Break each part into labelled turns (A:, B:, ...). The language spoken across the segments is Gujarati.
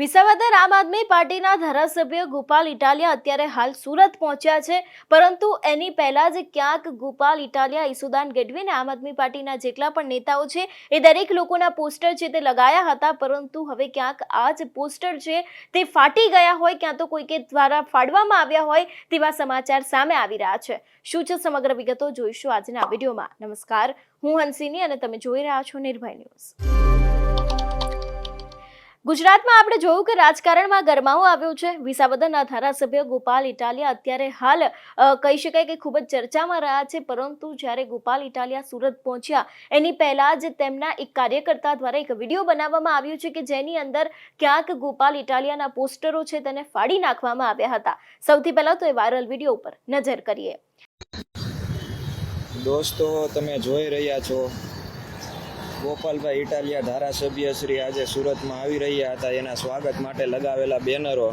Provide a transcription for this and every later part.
A: વિસાવદર આમ આદમી પાર્ટીના ધારાસભ્ય ગોપાલ ઇટાલિયા અત્યારે હાલ સુરત પહોંચ્યા છે. પરંતુ એની પહેલા જ ક્યાંક ગોપાલ ઇટાલિયા, ઈસુદાન ગઢવી આમ આદમી પાર્ટીના જેટલા પણ નેતાઓ છે, એ દરેક લોકોના પોસ્ટર છે તે લગાયા હતા. પરંતુ હવે ક્યાંક આ જ પોસ્ટર છે તે ફાટી ગયા હોય, ક્યાં તો કોઈકે દ્વારા ફાડવામાં આવ્યા હોય તેવા સમાચાર સામે આવી રહ્યા છે. શું છે સમગ્ર વિગતો જોઈશું આજના વિડીયોમાં. નમસ્કાર. હું હંસિની અને તમે જોઈ રહ્યા છો નિર્ભય ન્યૂઝ. ગુજરાતમાં આપણે જોયું કે રાજકારણમાં ગરમાવો આવ્યો છે. વિસાવદરના ધારાસભ્ય ગોપાલ ઇટાલિયા અત્યારે હાલ કહી શકાય કે ખૂબ જ ચર્ચામાં રહ્યા છે, પરંતુ જ્યારે ગોપાલ ઇટાલિયા સુરત પહોંચ્યા, એની પહેલાં જ તેમના એક કાર્યકર્તા દ્વારા એક વીડિયો બનાવવામાં આવ્યો છે કે જેની અંદર ક્યાંક ગોપાલ ઇટાલિયાના પોસ્ટરો છે તેને ફાડી નાખવામાં આવ્યા હતા. સૌથી પહેલાં તો એ વાયરલ વીડિયો ઉપર નજર કરીએ.
B: દોસ્તો, તમે જોઈ રહ્યા છો ગોપાલભાઈ ઇટાલિયા ધારાસભ્ય શ્રી આજે સુરતમાં આવી રહ્યા હતા. એના સ્વાગત માટે લગાવેલા બેનરો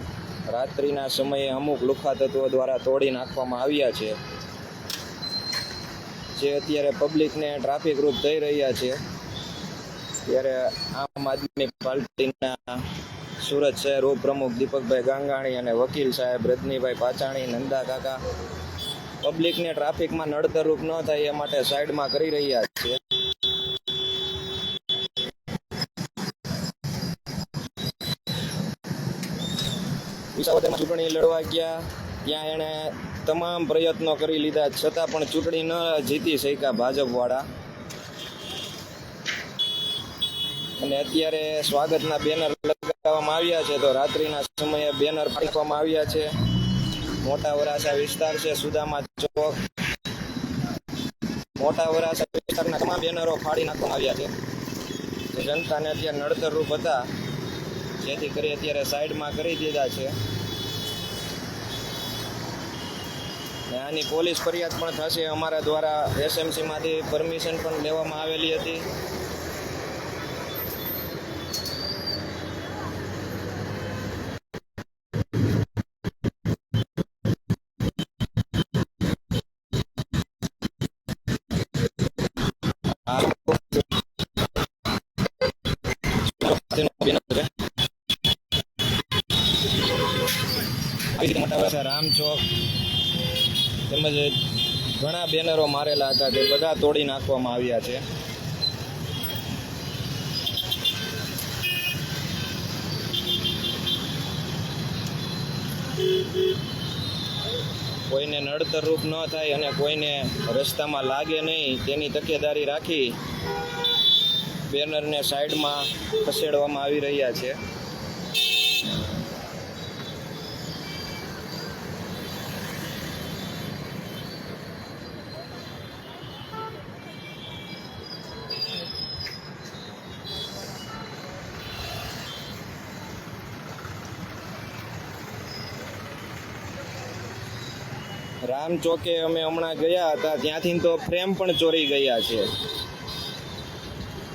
B: રાત્રિના સમયે અમુક લુખા તત્વો દ્વારા તોડી નાખવામાં આવ્યા છે. જે અત્યારે પબ્લિકને ટ્રાફિક રૂપ થઈ રહ્યા છે. ત્યારે આમ આદમી પાર્ટીના સુરત શહેર ઉપપ્રમુખ દીપકભાઈ ગાંગાણી અને વકીલ સાહેબ રજનીભાઈ પાચાણી, નંદા કાકા પબ્લિકને ટ્રાફિકમાં નડતરરૂપ ન થાય એ માટે સાઈડમાં કરી રહ્યા છે. વિસાવદરમાં ચૂંટણી લડવા ગયા, ત્યાં એણે તમામ પ્રયત્નો કરી લીધા, છતાં પણ ચૂંટણી ન જીતી શક્યા ભાજપવાળા. અને અત્યારે સ્વાગતના બેનર લગાવવામાં આવ્યા છે, તો રાત્રિના સમયે બેનર ફાંકવામાં આવ્યા છે. મોટા વરાસા વિસ્તાર છે, સુદામા ચોક. મોટા વરાસા વિસ્તારના તમામ બેનરો ફાડી નાખવામાં આવ્યા છે. જનતાને અત્યારે નડતર રૂપ હતા. જેથી કરી અત્યારે સાઈડમાં કરી દીધા છે. ને આની પોલીસ ફરિયાદ પણ થશે. અમારા દ્વારા એસએમસીમાંથી પરમિશન પણ લેવામાં આવેલી હતી. આ ઘણા બેનરો મારેલા હતા તે બધા તોડી નાખવામાં આવ્યા છે. કોઈને નડતરરૂપ ન થાય અને કોઈને રસ્તામાં લાગે નહીં, તેની તકેદારી રાખી બેનરને સાઈડમાં ખસેડવામાં આવી રહ્યા છે. રામ ચોકે અમે હમણાં ગયા હતા ત્યાંથી તો ફ્રેમ પણ ચોરી ગયા છે.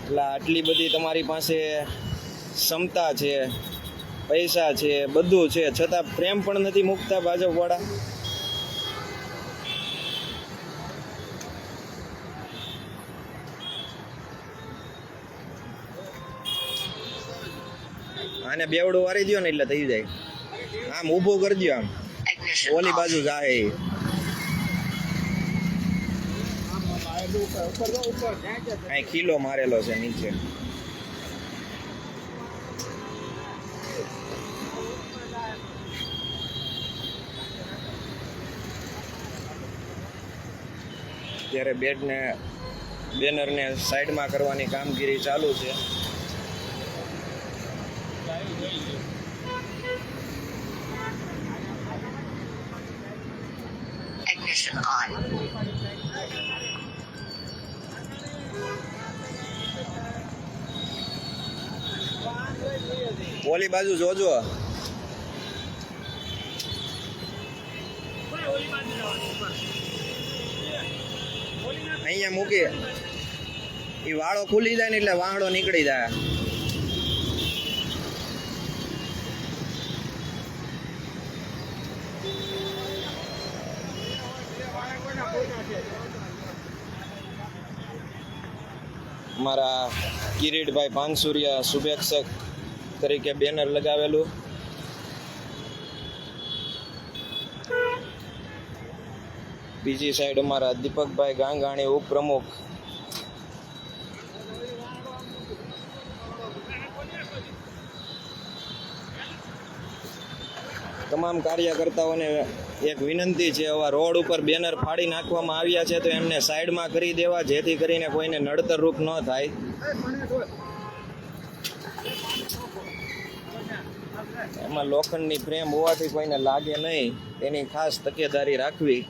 B: એટલે આટલી બધી તમારી પાસે ક્ષમતા છે પૈસા છે બધું છે છતાં પ્રેમ પણ નથી મૂકતા ભાજપવાળા. આને બેવડું વારી દ્યો ને એટલે થઈ જાય. આમ ઊભું કરજો આમ. ઓલી બાજુ જાય અહીં ખીલો મારેલો છે નીચે ત્યારે ને બેનરને સાઈડમાં કરવાની કામગીરી ચાલુ છે
C: Ignition on.
B: ઓલી બાજુ જોજો. અહીંયા મૂકી. એ વાળો ખુલી જાય ને એટલે વાહડો નીકળી જાય. મારા કિરીટભાઈ પાનસુરિયા શુભેચ્છક. તરીકે બેનર લગાવેલું. બીજી સાઈડ અમારા દીપકભાઈ ગાંગાણી ઉપપ્રમુખ. તમામ કાર્યકર્તાઓને એક વિનંતી છે, આવા રોડ ઉપર બેનર ફાડી નાખવામાં આવ્યા છે તો એમને સાઈડમાં કરી દેવા, જેથી કરીને કોઈને નડતરરૂપ ન થાય. એમાં લોખંડની ફ્રેમ હોવાથી કોઈને લાગે નહીં. એની ખાસ તકેદારી રાખવી.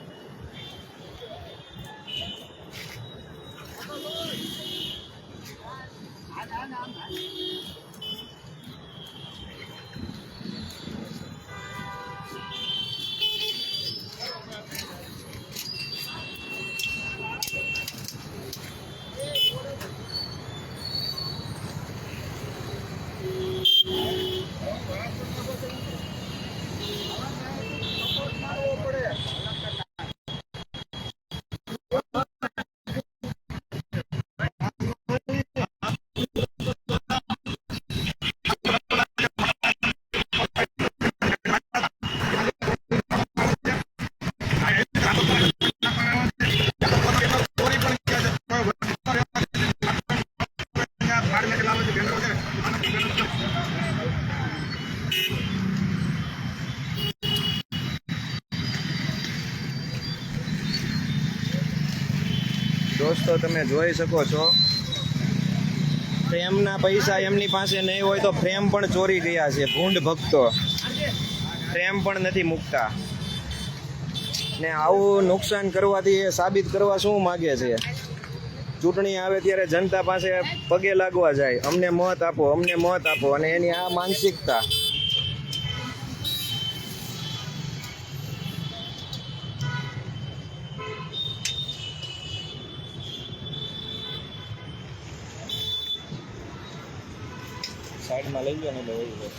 B: દોસ્તો, તમે જોઈ શકો છો. ફ્રેમના પૈસા એમની પાસે નહીં હોય તો ફ્રેમ પણ ચોરી ગયા છે, ભૂંડ ભક્તો. ફ્રેમ પણ નથી મૂકતા. ને આવું નુકસાન કરવાથી એ સાબિત કરવા શું માગે છે? ચૂંટણી આવે ત્યારે જનતા પાસે પગે લાગવા જાય. અમને મત આપો, અમને મત આપો, અને એની આ માનસિકતા. સાઈડમાં લઈ ગયો ને એટલે વહી જાય.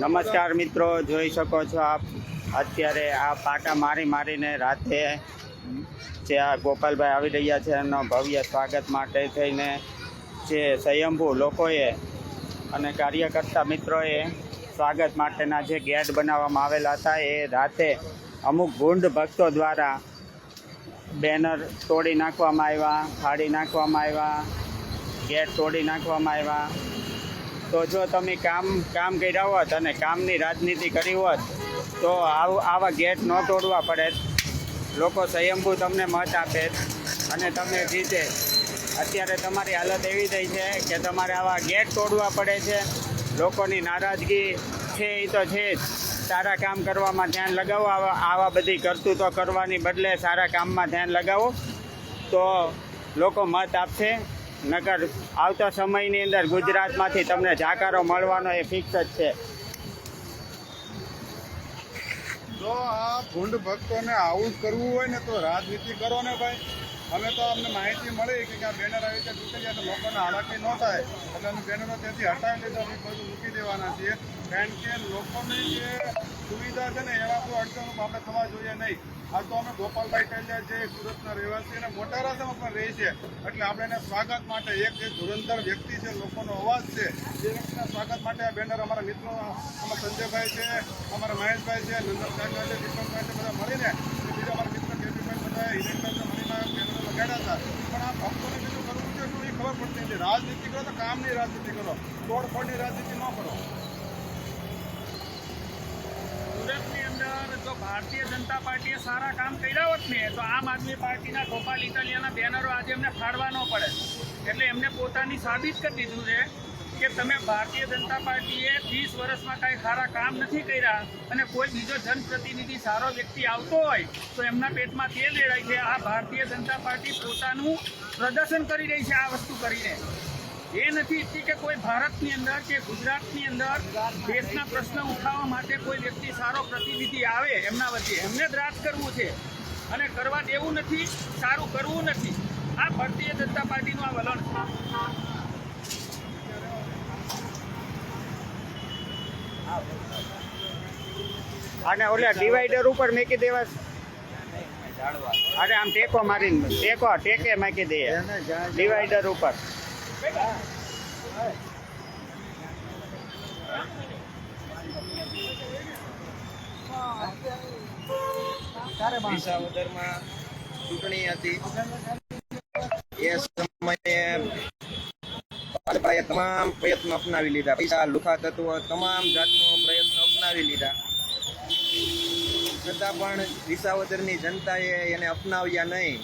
D: નમસ્કાર મિત્રો જોઈ શકો છો આપ. અત્યારે આ પાટા મારી મારીને રાતે જે આ ગોપાલભાઈ આવી રહ્યા છે એનો ભવ્ય સ્વાગત માટે થઈને જે સ્વયંભૂ લોકોએ અને કાર્યકર્તા મિત્રોએ સ્વાગત માટેના જે ગેટ બનાવવામાં આવેલા હતા એ રાતે અમુક ગુંડ ભક્તો દ્વારા બેનર તોડી નાખવામાં આવ્યા, ફાડી નાખવામાં આવ્યા, ગેટ તોડી નાખવામાં આવ્યા. તો જો તમે કામ કામ કર્યા હોત અને કામની રાજનીતિ કરી હોત, તો આવ- ગેટ ન તોડવા પડે. લોકો સ્વયંભૂ તમને મત આપે. અને તમે જીતે અત્યારે તમારી હાલત એવી થઈ છે કે તમારે આવા ગેટ તોડવા પડે છે. લોકોની નારાજગી છે એ તો છે જ. સારા કામ કરવામાં ધ્યાન લગાવો. આવા આવા બધી કરતું તો કરવાની બદલે સારા કામમાં ધ્યાન લગાવો. તો લોકો મત આપશે. નકર આવતા સમયની અંદર ગુજરાતમાંથી તમને જાકારો મળવાનો એ ફિક્સ જ છે.
E: જો આ ભૂંડ ભક્તોને આવું કરવું હોય ને તો રાજનીતિ કરો ને ભાઈ. અમે તો અમને માહિતી મળી કે આ બેનર આવી રીતે તૂટી જાય તો લોકોને હાલાકી ન થાય. એટલે અમે બેનરો ત્યાંથી હટાવી લીધા અમે બધું મૂકી દેવાના છીએ. કારણ કે લોકોની જે સુવિધા છે ને, એવા કોઈ અડચણો આપણે થવા જોઈએ નહીં. આ તો અમે ગોપાલભાઈ ટેલિયા જે સુરતના રહેવાસી અને મોટા રાજામાં પણ રહે છે. એટલે આપણે એને સ્વાગત માટે એક જે ધુરંધર વ્યક્તિ છે, લોકોનો અવાજ છે, એ વ્યક્તિના સ્વાગત માટે આ બેનર અમારા મિત્રો, અમારા સંજયભાઈ છે, અમારા મહેશભાઈ છે, નંદન છે દીપકભાઈ છે, બધા મળીને, બીજા અમારા મિત્ર કેપીભાઈ, બધા હિરેનભાઈ લગાડ્યા હતા. પણ આ ભક્તોને બીજું કરવું છે શું? એ ખબર પડતી નથી. રાજનીતિ કરો તો કામની રાજનીતિ કરો. તોડફોડની રાજનીતિ ન કરો.
F: સુરતની અંદર જો ભારતીય જનતા પાર્ટીએ સારા કામ કર્યા હોત ને, તો આમ આદમી પાર્ટીના ગોપાલ ઇટાલિયાના બેનરો આજે એમને ફાડવા ન પડે. એટલે એમને પોતાની સાબિત કરી દીધું છે. કે તમે ભારતીય જનતા પાર્ટીએ ત્રીસ વર્ષમાં કાંઈ સારા કામ નથી કર્યા અને કોઈ બીજો જનપ્રતિનિધિ સારો વ્યક્તિ આવતો હોય, તો એમના પેટમાં તેલ રેડાય છે. આ ભારતીય જનતા પાર્ટી પોતાનું પ્રદર્શન કરી રહી છે આ વસ્તુ કરીને. એ નથી ઈચ્છતી કે કોઈ ભારતની અંદર કે ગુજરાતની અંદર દેશના પ્રશ્ન ઉઠાવવા માટે કોઈ વ્યક્તિ સારો પ્રતિનિધિ આવે એમના વચ્ચે. એમને જ રાજ કરવું છે. અને કરવા દેવું નથી, સારું કરવું નથી. આ ભારતીય જનતા પાર્ટીનું આ વલણ છે.
D: અને ઓલા ડિવાઈડર ઉપર મેકી દેવા અરે આમ ટેકો મારીને ટેકો ટેકે માકી દઈએ ડિવાઈડર ઉપર.
B: વિસાવદરમાં ચૂંટણી હતી. એ સમયે તમામ પ્રયત્નો અપનાવી લીધા. પૈસા લુખા તત્વો તમામ જાતનો પ્રયત્નો અપનાવી લીધા. છતાં પણ વિસાવદરની જનતાએ એને અપનાવ્યા નહીં.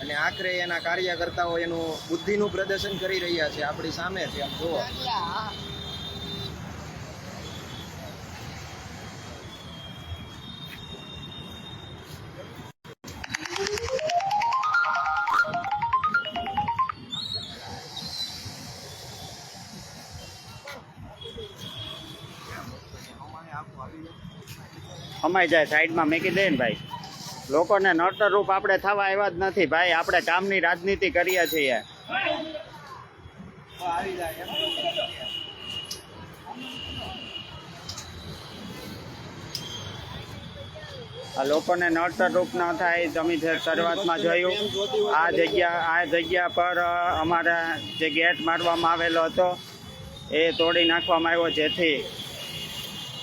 B: અને આખરે એના કાર્યકર્તાઓ એનું બુદ્ધિનું પ્રદર્શન કરી રહ્યા છે આપણી સામે છે. આમ જુઓ.
D: અમાય જાય સાઈડમાં મેકી દે ને ભાઈ. લોકોને નડતર રૂપ આપણે થવા આવ્યા જ નથી ભાઈ. આપણે કામની રાજનીતિ કરીએ છીએ. આ લોકોને નડતર રૂપ ન થાય તમે જે શરૂઆતમાં જોયું. આ જગ્યા આ જગ્યા પર અમારા જે ગેટ મારવામાં આવેલો હતો, એ તોડી નાખવામાં આવ્યો જેથી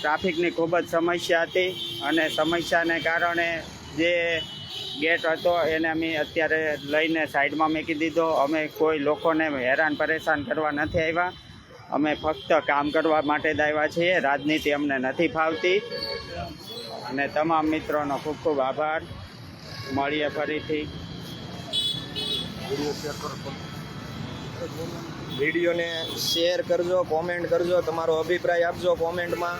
D: ટ્રાફિકની ખૂબ જ સમસ્યા હતી અને સમસ્યાને કારણે જે ગેટ હતો એને અમે અત્યારે લઈને સાઈડમાં મૂકી દીધો. અમે કોઈ લોકોને હેરાન પરેશાન કરવા નથી આવ્યા. અમે ફક્ત કામ કરવા માટે જ આવ્યા છીએ. રાજનીતિ અમને નથી ફાવતી. અને તમામ મિત્રોનો ખૂબ ખૂબ આભાર. મળીએ ફરીથી.
B: વિડીયોને શેર કરજો, કોમેન્ટ કરજો, તમારો અભિપ્રાય આપજો કોમેન્ટમાં.